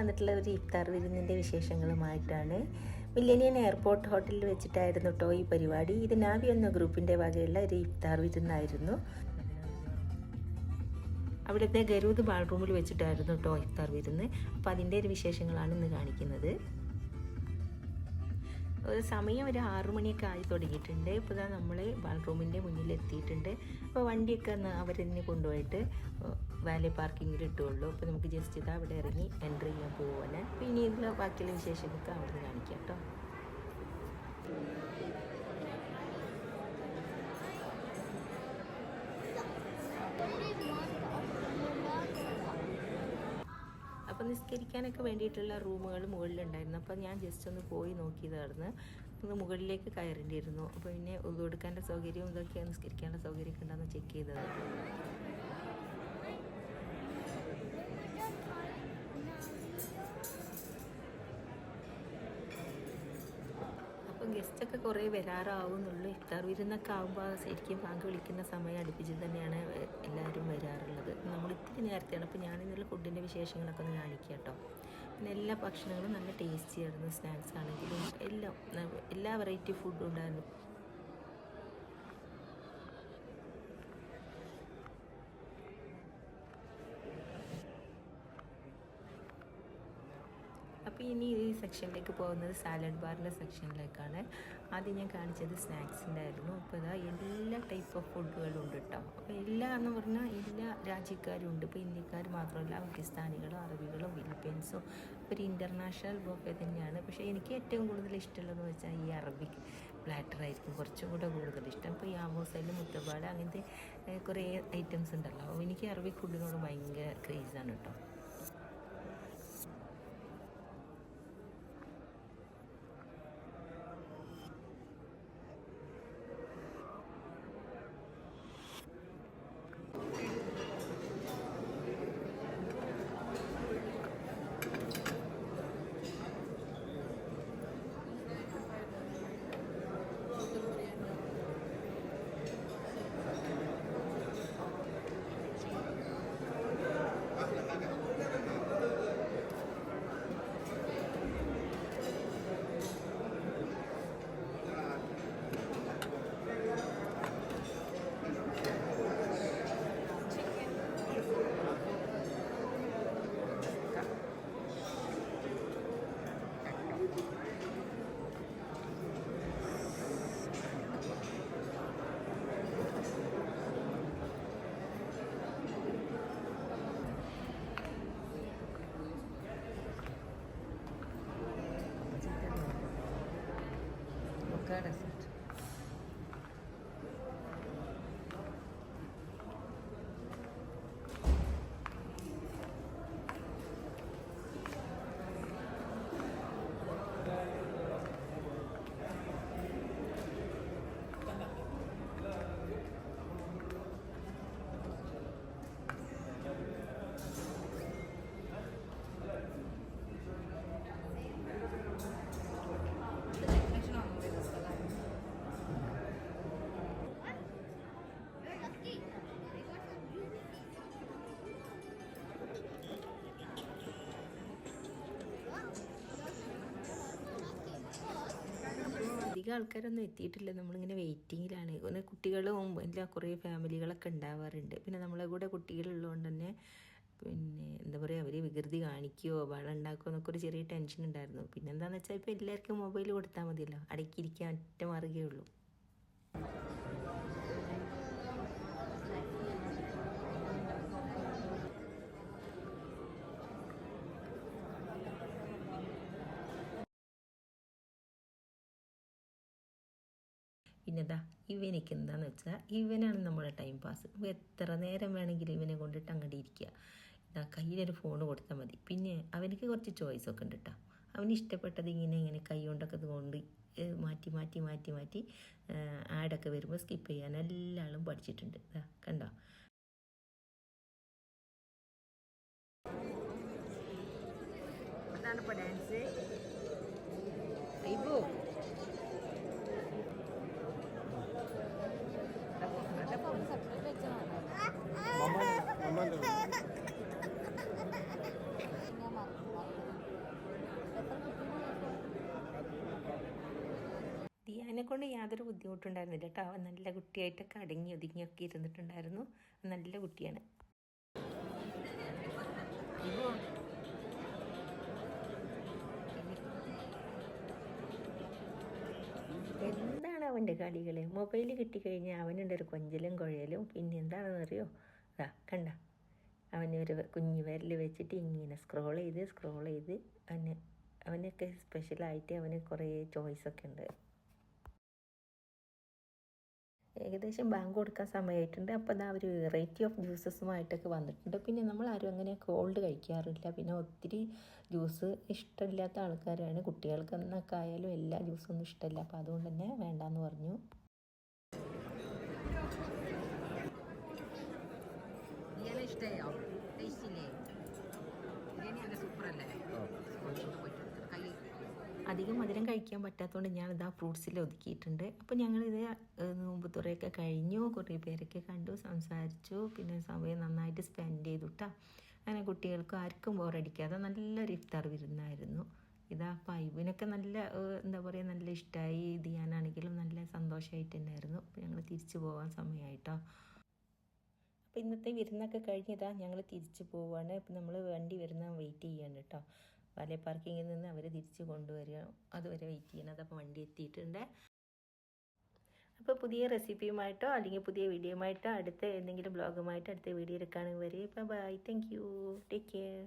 വന്നിട്ടുള്ള ഒരു ഇഫ്താർ വിരുന്നിന്റെ വിശേഷങ്ങളുമായിട്ടാണ് മില്ലനിയൻ എയർപോർട്ട് ഹോട്ടലിൽ വെച്ചിട്ടായിരുന്നു കേട്ടോ ഈ പരിപാടി. ഇത് നാവി എന്ന ഗ്രൂപ്പിന്റെ വകയുള്ള ഒരു ഇഫ്താർ വിരുന്നായിരുന്നു. അവിടുത്തെ ഗരൂദ് ബാൾറൂമിൽ വെച്ചിട്ടായിരുന്നു കേട്ടോ ഇഫ്താർ വിരുന്ന്. അപ്പോൾ അതിന്റെ ഒരു വിശേഷങ്ങളാണ് ഇന്ന് കാണിക്കുന്നത്. ഒരു സമയം ഒരു ആറു മണിയൊക്കെ ആയി തുടങ്ങിയിട്ടുണ്ട്. ഇപ്പോൾ ഇതാ നമ്മൾ ബാത്റൂമിന്റെ മുന്നിൽ എത്തിയിട്ടുണ്ട് അപ്പോൾ വണ്ടിയൊക്കെ അവർ തന്നെ കൊണ്ടുപോയിട്ട് വാലി പാർക്കിങ്ങിൽ ഇട്ടുള്ളൂ അപ്പോൾ നമുക്ക് ജസ്റ്റ് ഇതാ അവിടെ ഇറങ്ങി എൻട്രി ചെയ്യാൻ പോകാൻ പിന്നെ ഇതിൽ ബാക്കിയുള്ള വിശേഷങ്ങളൊക്കെ അവിടെ നിന്ന് കാണിക്കാം കേട്ടോ. അപ്പോൾ നിസ്കരിക്കാനൊക്കെ വേണ്ടിയിട്ടുള്ള റൂമുകൾ മുകളിലുണ്ടായിരുന്നു. അപ്പോൾ ഞാൻ ജസ്റ്റ് ഒന്ന് പോയി നോക്കിയതായിരുന്നു ഒന്ന് മുകളിലേക്ക് കയറേണ്ടിയിരുന്നു. അപ്പോൾ പിന്നെ കൊടുക്കാന്റെ സൗകര്യവും ഇതൊക്കെ നിസ്കരിക്കാനുള്ള സൗകര്യമൊക്കെ ഉണ്ടെന്ന് ചെക്ക് ചെയ്തത്. ഗസ്റ്റൊക്കെ കുറേ വരാറാവുന്നുള്ളൂ. ഇഫ്താർ വിരുന്നൊക്കെ ആകുമ്പോൾ ശരിക്കും ബാങ്ക് വിളിക്കുന്ന സമയം അടുപ്പിച്ച് നമ്മൾ നേരത്തെയാണ് അപ്പോൾ ഞാനിന്നുള്ള ഫുഡിന്റെ വിശേഷങ്ങളൊക്കെ ഒന്ന് കാണിക്കാം കേട്ടോ. പിന്നെ എല്ലാ ഭക്ഷണങ്ങളും നല്ല ടേസ്റ്റി ആയിരുന്നു. സ്നാക്സ് ആണെങ്കിലും എല്ലാം എല്ലാ വെറൈറ്റി ഫുഡും ഉണ്ടായിരുന്നു അപ്പോൾ ഇനി ഈ സെക്ഷനിലേക്ക് പോകുന്നത് സാലഡ് ബാറിന്റെ സെക്ഷനിലേക്കാണ്. ആദ്യം ഞാൻ കാണിച്ചത് സ്നാക്സിന്റെ ആയിരുന്നു. അപ്പോൾ ഇതാ എല്ലാ ടൈപ്പ് ഓഫ് ഫുഡുകളും ഉണ്ട് കേട്ടോ അപ്പോൾ എല്ലാ എന്ന് പറഞ്ഞാൽ എല്ലാ രാജ്യക്കാരും ഉണ്ട് ഇപ്പോൾ ഇന്ത്യക്കാർ മാത്രമല്ല പാകിസ്ഥാനികളും അറബികളും ഫിലിപ്പീൻസും. ഒരു ഇന്റർനാഷണൽ ബൊഫെ തന്നെയാണ്. പക്ഷേ എനിക്ക് ഏറ്റവും കൂടുതൽ ഇഷ്ടമുള്ളതെന്ന് വെച്ചാൽ ഈ അറബിക് പ്ലാറ്റർ ആയിരിക്കും. കുറച്ചും കൂടെ കൂടുതൽ ഇഷ്ടം. ഇപ്പോൾ ഈ ആമോസയിലും മുത്തപ്പാട് അങ്ങനത്തെ കുറേ ഐറ്റംസ് ഉണ്ടല്ലോ. എനിക്ക് അറബിക് ഫുഡിനോട് ഭയങ്കര ക്രേസാണ് കേട്ടോ Muchas gracias. അധികം ആൾക്കാരൊന്നും എത്തിയിട്ടില്ല. നമ്മളിങ്ങനെ വെയിറ്റിങ്ങിലാണ്. പിന്നെ കുട്ടികളും എല്ലാ കുറേ ഫാമിലികളൊക്കെ ഉണ്ടാവാറുണ്ട്. പിന്നെ നമ്മളെ കൂടെ കുട്ടികളുള്ളതുകൊണ്ട് തന്നെ പിന്നെ എന്താ പറയുക അവർ വികൃതി കാണിക്കുകയോ വെള്ളം ഉണ്ടാക്കുകയോ എന്നൊക്കെ ഒരു ചെറിയ ടെൻഷൻ ഉണ്ടായിരുന്നു. പിന്നെ എന്താണെന്ന് വെച്ചാൽ ഇപ്പോൾ എല്ലാവർക്കും മൊബൈൽ കൊടുത്താൽ മതിയല്ലോ. അടക്കിയിരിക്കാൻ ഒറ്റ മാറുകയുള്ളൂ പിന്നെതാ ഇവനിക്ക് എന്താന്ന് വെച്ചാൽ ഇവനാണ് നമ്മുടെ ടൈം പാസ് എത്ര നേരം വേണമെങ്കിലും ഇവനെ കൊണ്ടിട്ട് അങ്ങോട്ട് ഇരിക്കുക. ഇതാ കയ്യിലൊരു ഫോൺ കൊടുത്താൽ മതി. പിന്നെ അവനക്ക് കുറച്ച് ചോയ്സ് ഒക്കെ ഉണ്ട് കേട്ടോ അവന് ഇഷ്ടപ്പെട്ടത് ഇങ്ങനെ ഇങ്ങനെ കൈ കൊണ്ടൊക്കെ കൊണ്ട് മാറ്റി മാറ്റി മാറ്റി മാറ്റി ആഡൊക്കെ വരുമ്പോൾ സ്കിപ്പ് ചെയ്യാൻ എല്ലാവരും പഠിച്ചിട്ടുണ്ട്. ഇതാ കണ്ടോ? അതാണ് കൊണ്ട് യാതൊരു ബുദ്ധിമുട്ടുണ്ടായിരുന്നില്ല കേട്ടോ. അവൻ നല്ല കുട്ടിയായിട്ടൊക്കെ അടങ്ങി ഒതുങ്ങിയൊക്കെ ഇരുന്നിട്ടുണ്ടായിരുന്നു. നല്ല കുട്ടിയാണ്. എന്താണ് അവന്റെ കളികൾ? മൊബൈൽ കിട്ടിക്കഴിഞ്ഞാൽ അവനുണ്ട് ഒരു കൊഞ്ചലും കുഴയലും പിന്നെ എന്താണെന്നറിയോ അതാ കണ്ട. അവന് ഒരു കുഞ്ഞു വിരൽ വെച്ചിട്ട് ഇങ്ങനെ സ്ക്രോൾ ചെയ്ത് സ്ക്രോൾ ചെയ്ത് അവന് അവനൊക്കെ സ്പെഷ്യലായിട്ട് അവന് കുറേ ചോയ്സൊക്കെ ഉണ്ട്. ഏകദേശം ബാങ്ക് കൊടുക്കാൻ സമയമായിട്ടുണ്ട് അപ്പോൾ അതാ ഒരു വെറൈറ്റി ഓഫ് ജ്യൂസസുമായിട്ടൊക്കെ വന്നിട്ടുണ്ട്. പിന്നെ നമ്മൾ ആരും അങ്ങനെ കോൾഡ് കഴിക്കാറില്ല. പിന്നെ ഒത്തിരി ജ്യൂസ് ഇഷ്ടമില്ലാത്ത ആൾക്കാരാണ്. കുട്ടികൾക്ക് എന്നൊക്കെ ആയാലും എല്ലാ ജ്യൂസൊന്നും ഇഷ്ടമില്ല. അപ്പോൾ അതുകൊണ്ട് തന്നെ വേണ്ടാന്ന് പറഞ്ഞു ബിരിയാണി ഇഷ്ടമായോ ടേസ്റ്റ് ഇല്ലേ ബിരിയാണി നല്ല സൂപ്പറല്ലേ പോയിട്ട് കൈ അധികം മധുരം കഴിക്കാൻ പറ്റാത്തതുകൊണ്ട് ഞാനിതാ ഫ്രൂട്ട്സിൽ ഒതുക്കിയിട്ടുണ്ട്. അപ്പോൾ ഞങ്ങളിത് നോമ്പുതുറയൊക്കെ കഴിഞ്ഞു. കുറേ പേരൊക്കെ കണ്ടു സംസാരിച്ചു. പിന്നെ സമയം നന്നായിട്ട് സ്പെൻഡ് ചെയ്തു കേട്ടോ അങ്ങനെ കുട്ടികൾക്കും ആർക്കും ബോറടിക്കാതെ നല്ലൊരു ഇഫ്താർ വിരുന്നായിരുന്നു. ഇതാ പൈബിനൊക്കെ നല്ല എന്താ പറയുക നല്ല ഇഷ്ടമായി ഇത് ചെയ്യാനാണെങ്കിലും നല്ല സന്തോഷമായിട്ട് തന്നെയായിരുന്നു അപ്പോൾ ഞങ്ങൾ തിരിച്ചു പോകാൻ സമയമായിട്ടോ അപ്പോൾ ഇന്നത്തെ വിരുന്നൊക്കെ കഴിഞ്ഞതാ ഞങ്ങൾ തിരിച്ചു പോവുകയാണ് ഇപ്പം നമ്മൾ വണ്ടി വരുന്ന വെയിറ്റ് ചെയ്യാണ് കേട്ടോ വാലേ പാർക്കിങ്ങിൽ നിന്ന് അവർ തിരിച്ച് കൊണ്ടുവരിക. അതുവരെ വെയിറ്റ് ചെയ്യണം. അതപ്പോൾ വണ്ടി എത്തിയിട്ടുണ്ട്. അപ്പോൾ പുതിയ റെസിപ്പിയുമായിട്ടോ അല്ലെങ്കിൽ പുതിയ വീഡിയോയുമായിട്ടോ അടുത്ത എന്തെങ്കിലും ബ്ലോഗുമായിട്ടോ അടുത്ത വീഡിയോ കാണും വരെ. Bye thank you take care